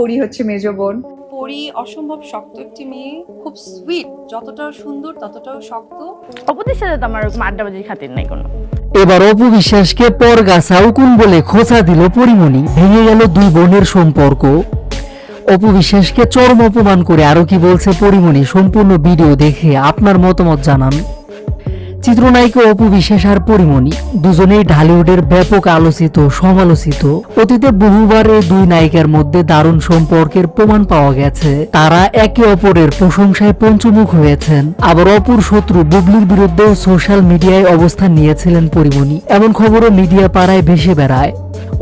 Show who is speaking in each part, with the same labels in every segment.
Speaker 1: পরি হচ্ছে মেজ বোন।
Speaker 2: পরি অসম্ভব শক্ত একটি মেয়ে খুব সুইট যতটা সুন্দর ততটাও শক্ত।
Speaker 3: অপদের সাথে তো আমার ওরকম আড্ডাবাজির খাতির নাই কোনো।
Speaker 4: এবার অপু বিশ্বাসকে পরগাছা উকুন বলে খোঁচা দিল পরিমণি। ভেঙে গেল দুই বোনের সম্পর্ক। অপু বিশ্বাসকে চরম অপমান করে আরও কি বলছে পরিমণি সম্পূর্ণ ভিডিও দেখে আপনার মতামত জানান। চিত্রনায়িকা অপু বিশ্বাস আর পরিমণি দুজনেই ঢালিউডের ব্যাপক আলোচিত, সমালোচিত। অতীতে বহুবার এই দুই নায়িকার মধ্যে দারুণ সম্পর্কের প্রমাণ পাওয়া গেছে। তারা একে অপরের প্রশংসায় পঞ্চমুখ হয়েছেন। আবার অপুর শত্রু বুবলির বিরুদ্ধেও সোশ্যাল মিডিয়ায় অবস্থান নিয়েছিলেন পরিমণি। এমন খবরও মিডিয়া পাড়ায় ভেসে বেড়ায়।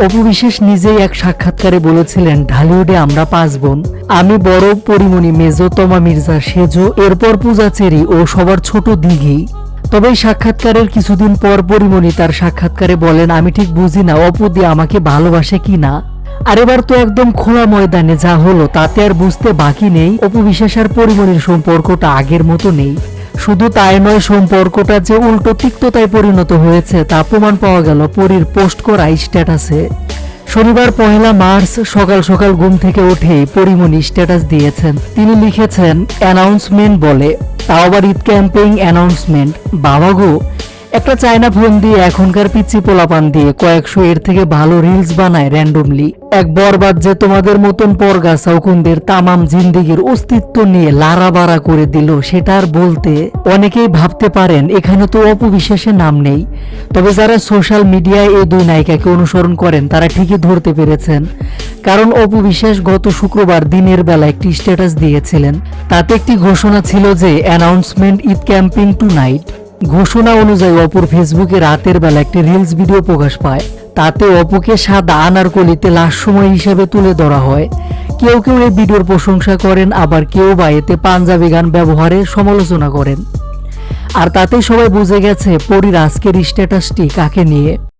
Speaker 4: অপু বিশ্বাস নিজেই এক সাক্ষাৎকারে বলেছিলেন, ঢালিউডে আমরা পাঁচ বোন। আমি বড় পরিমণি, মেজো তমা মির্জা, সেজো, এরপর পূজা চেরি ও সবার ছোট দিঘি। তবে সাক্ষাৎকারের কিছুদিন পর পরিমণি তার সাক্ষাৎকারে বলেন, আমি ঠিক বুঝি না, অপু দিয়ে আমাকে ভালোবাসে কি না? আর এবার তো একদম খোলা ময়দানে যা হলো, তাতে আর বুঝতে বাকি নেই। অপু বিশ্বাস আর পরিমণির সম্পর্কটা আগের মতো নেই। শুধু তাই নয়, সম্পর্কটা যে উল্টো তিক্ততায় পরিণত হয়েছে, তা প্রমাণ পাওয়া গেল পরীর পোস্ট করা স্ট্যাটাসে। শনিবার পহেলা মার্চ সকাল সকাল ঘুম থেকে উঠেই পরিমণি স্ট্যাটাস দিয়েছেন। তিনি লিখেছেন, অ্যানাউন্সমেন্ট বলে তাও আবার অ্যানাউন্সমেন্ট। বাবা গো একটা চায়না ফোন দিয়ে এখনকার পিচ্ছি পোলাপান দিয়ে কয়েকশো এর থেকে ভালো রিলস বানায় র্যান্ডমলি এক বরবাদ যে তোমাদের মতন পরগা সৌকুনদের তামাম জিন্দিগির অস্তিত্ব নিয়ে লারাবাড়া করে দিল, সেটা আর বলতে অনেকেই ভাবতে পারেন, এখানে তো অপবিশ্বাসের নাম নেই। তবে যারা সোশ্যাল মিডিয়ায় এই দুই নায়িকাকে অনুসরণ করেন, তারা ঠিকই ধরতে পেরেছেন। কারণ অপবিশ্বাস গত শুক্রবার দিনের বেলা একটি স্ট্যাটাস দিয়েছিলেন। তাতে একটি ঘোষণা ছিল যে announcement Eid camping tonight ঘোষণা অনুযায়ী অপুর ফেসবুকে রাতের বেলা একটি রিলস ভিডিও প্রকাশ পায়। তাতে অপুকে সাদা আনারকলিতে লাশ সময় হিসেবে তুলে ধরা হয়। কেউ কেউ এই ভিডিওর প্রশংসা করেন, আবার কেউ বা এতে পাঞ্জাবি গান ব্যবহারে সমালোচনা করেন। আর তাতে সবাই বুঝে গেছে, পরীর আজকের স্ট্যাটাসটি কাকে নিয়ে।